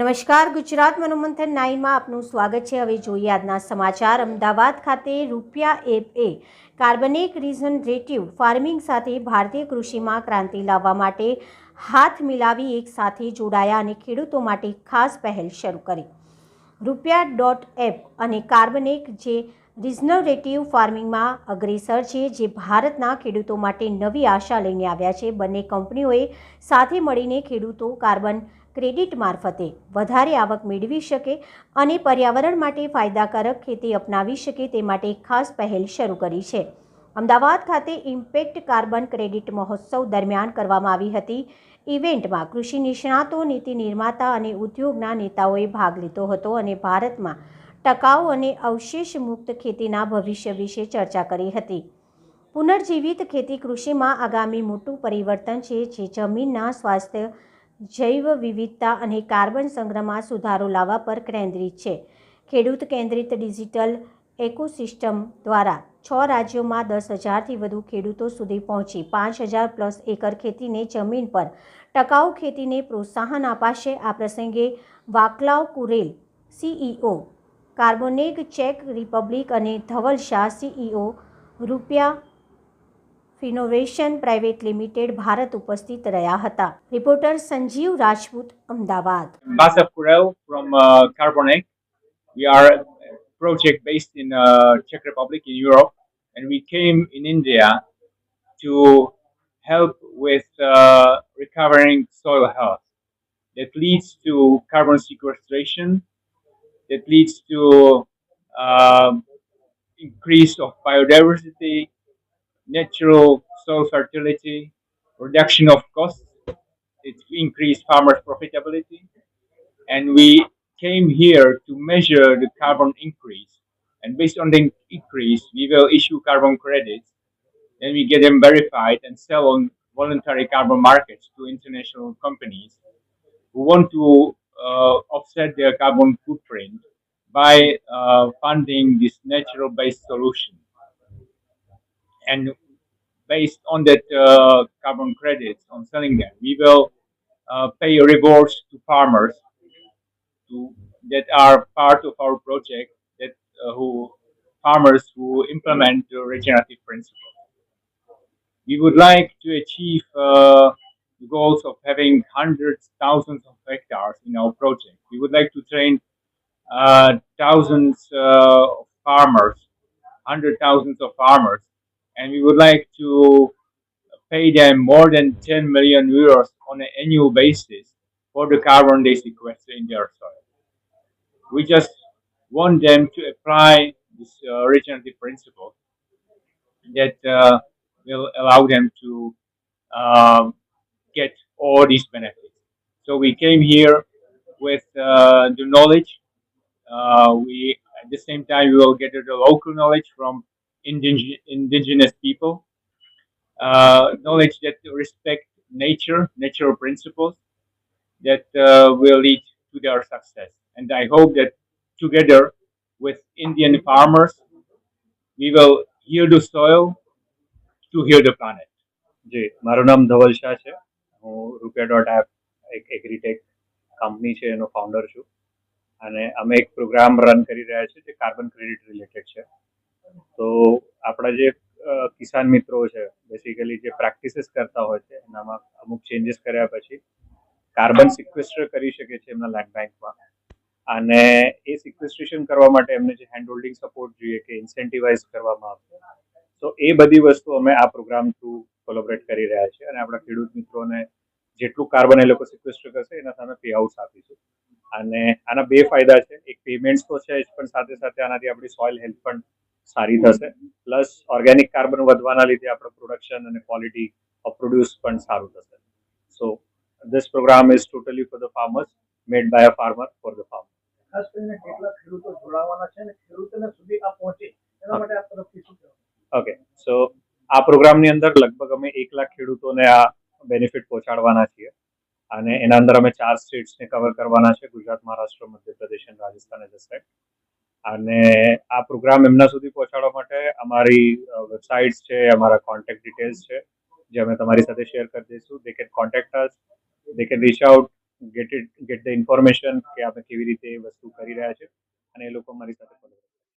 નમસ્કાર, ગુજરાત મનોમંથન નાઇનમાં આપનું સ્વાગત છે. હવે જોઈએ આજના સમાચાર. અમદાવાદ ખાતે રૂપિયા એપ એ કાર્બનિક રિઝનરેટિવ ફાર્મિંગ સાથે ભારતીય કૃષિમાં ક્રાંતિ લાવવા માટે હાથ મિલાવી એક સાથે જોડાયા અને ખેડૂતો માટે ખાસ પહેલ શરૂ કરી. રૂપિયા ડોટ એપ અને કાર્બનિક જે રિઝનરેટિવ ફાર્મિંગમાં અગ્રેસર છે, જે ભારતના ખેડૂતો માટે નવી આશા લઈને આવ્યા છે. બંને કંપનીઓએ સાથે મળીને ખેડૂતો કાર્બન ક્રેડિટ મારફતે વધારે આવક મેળવી શકે અને પર્યાવરણ માટે ફાયદાકારક ખેતી અપનાવી શકે તે માટે ખાસ પહેલ શરૂ કરી છે. અમદાવાદ ખાતે ઇમ્પેક્ટ કાર્બન ક્રેડિટ મહોત્સવ દરમિયાન કરવામાં આવી હતી. ઇવેન્ટમાં કૃષિ નિષ્ણાતો, નીતિ નિર્માતા અને ઉદ્યોગના નેતાઓએ ભાગ લીધો હતો અને ભારતમાં ટકાઉ અને અવશેષ મુક્ત ખેતીના ભવિષ્ય વિશે ચર્ચા કરી હતી. પુનર્જીવિત ખેતી કૃષિમાં આગામી મોટું પરિવર્તન છે જે જમીનના સ્વાસ્થ્ય જૈવ વિવિધતા અને કાર્બન સંગ્રહમાં સુધારો લાવવા પર કેન્દ્રિત છે. ખેડૂત કેન્દ્રિત ડિજિટલ એકોસિસ્ટમ દ્વારા છ રાજ્યોમાં દસ હજારથી વધુ ખેડૂતો સુધી પહોંચી પાંચ હજાર પ્લસ એકર ખેતીને જમીન પર ટકાઉ ખેતીને પ્રોત્સાહન અપાશે. આ પ્રસંગે વાકલાવ કુરેલ, સીઈઓ કાર્બોનેગ ચેક રિપબ્લિક અને ધવલ શાહ, સીઈઓ રૂપિયા ફિનોવેશન પ્રાઇવેટ લિમિટેડ ભારત ઉપસ્થિત રહ્યા હતા reporter Sanjeev Rajput Ahmedabad Basaf Kurel from uh, Carbonic. We are a project based in uh, Czech Republic in Europe, and we came in India to help with uh, recovering soil health. That leads to carbon sequestration. That leads to um increase of biodiversity, natural soil fertility, reduction of costs. It increased farmers' profitability and we came here to measure the carbon increase. And based on the increase, we will issue carbon credits. Then we get them verified and sell on voluntary carbon markets to international companies who want to uh, offset their carbon footprint by uh, funding this natural-based solution. And based on that uh, carbon credits, on selling them, we will uh, pay rewards to farmers to, that are part of our project that uh, who farmers who implement the regenerative principle. We would like to achieve uh, the goals of having hundreds, thousands of hectares in our project. We would like to train uh, thousands uh, of farmers, hundred thousands of farmers, and we would like to pay them more than 10 million euros on an annual basis for the carbon they sequester in their soil. We just want them to apply this uh, regenerative principle that uh, will allow them to um, get all these benefits. So we came here with uh, the knowledge. Uh, we at the same time we will get the local knowledge from indige- indigenous people, uh, knowledge that respect nature, natural principles that uh, will lead to their success. And I hope that together with Indian farmers, we will heal the soil to heal the planet. જી મારું નામ ધવલ શાહ છે હું રૂપિયા dot app એક agritech company છે એનો founder છું અને અમે એક પ્રોગ્રામ રન કરી રહ્યા છીએ જે કાર્બન ક્રેડિટ રિલેટેડ છે તો આપણા જે કિસાન મિત્રો છે બેસિકલી જે પ્રેક્ટિસિસ કરતા હોય છે, એનામાં અમુક ચેન્જીસ કર્યા પછી કાર્બન સિક્વેસ્ટર કરી શકે છે એમના લેન્ડ બેંકમાં અને એ સિક્વેસ્ટ્રેશન કરવા માટે એમને જે હેન્ડ હોલ્ડિંગ સપોર્ટ જોઈએ કે ઇન્સેન્ટિવાઇઝ કરવામાં આવશે. તો એ બધી વસ્તુ અમે આ પ્રોગ્રામ થ્રુ કોલોબરેટ કરી રહ્યા છીએ અને આપણા ખેડૂત મિત્રોને જેટલું કાર્બન એ લોકો સિક્વેસ્ટર કરશે, એના સામે પે આઉટ્સ આપીશું. અને આના બે ફાયદા છે. એક પેમેન્ટ્સ તો છે જ, પણ સાથે સાથે આનાથી આપણી સોઇલ હેલ્થ પણ સારી થશે. પ્લસ ઓર્ગેનિક કાર્બન વધવાના લીધે આપણું પ્રોડક્શન અને ક્વોલિટી ઓફ પ્રોડ્યુસ પણ સારું થશે. So this program is totally for the farmers made by a farmer for the farmer ખાસ કરીને કેટલા ખેડૂતો જોડાવાના છે અને ખેડૂતોને સુધી આ પહોંચે. એના માટે આ તરફથી શું ઓકે સો આ પ્રોગ્રામની અંદર લગભગ અમે એક લાખ ખેડૂતોને આ બેનિફિટ પહોંચાડવાના છીએ. અને એના અંદર અમે ચાર સ્ટેટ્સને કવર કરવાના છે. ગુજરાત મહારાષ્ટ્ર મધ્યપ્રદેશ અને રાજસ્થાન એઝ સેટ અને આ પ્રોગ્રામ એમના સુધી પહોંચાડવા માટે અમારી વેબસાઇટ્સ છે, અમારા કોન્ટેક્ટ ડિટેલ્સ છે, જે અમે તમારી સાથે શેર કરી દઈશું. They can contact us they can reach out get it get the information કે આપણે કેવી રીતે એ વસ્તુ કરી રહ્યા છે, અને એ લોકો મારી સાથે